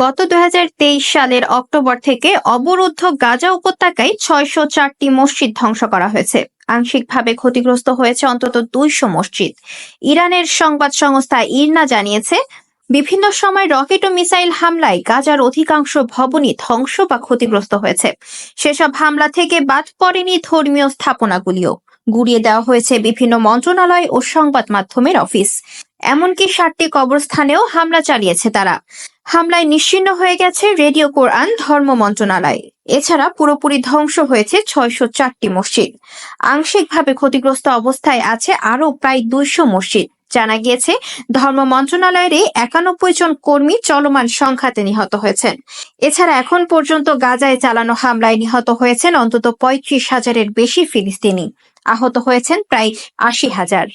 গত দু হাজার তেইশ সালের অক্টোবর থেকে অবরুদ্ধ গাজা উপত্যকায় ছয়শো চারটি মসজিদ ধ্বংস করা হয়েছে। আংশিকভাবে ক্ষতিগ্রস্ত হয়েছে অন্তত দুইশো মসজিদ। ইরানের সংবাদ সংস্থা ইরনা জানিয়েছে, বিভিন্ন সময় রকেট ও মিসাইল হামলায় গাজার অধিকাংশ ভবনই ধ্বংস বা ক্ষতিগ্রস্ত হয়েছে। সেসব হামলা থেকে বাদ পড়েনি ধর্মীয় স্থাপনাগুলিও। গুড়িয়ে দেওয়া হয়েছে বিভিন্ন মন্ত্রণালয় ও সংবাদ মাধ্যমের অফিস। এমনকি সাতটি কবরস্থানেও হামলা চালিয়েছে তারা। হামলায় নিশ্চিহ্ন হয়ে গেছে রেডিও কোরআন ধর্ম মন্ত্রণালয়। এছাড়া পুরোপুরি ধ্বংস হয়েছে ছয়শো চারটি মসজিদ। আংশিকভাবে ক্ষতিগ্রস্ত অবস্থায় আছে আরও প্রায় দুইশো মসজিদ। জানা গিয়েছে, ধর্ম মন্ত্রণালয়ের একানব্বই জন কর্মী চলমান সংঘাতে নিহত হয়েছেন। এছাড়া এখন পর্যন্ত গাজায় চালানো হামলায় নিহত হয়েছেন অন্তত পঁয়ত্রিশ হাজারের বেশি ফিলিস্তিনি। আহত হয়েছেন প্রায় আশি হাজার।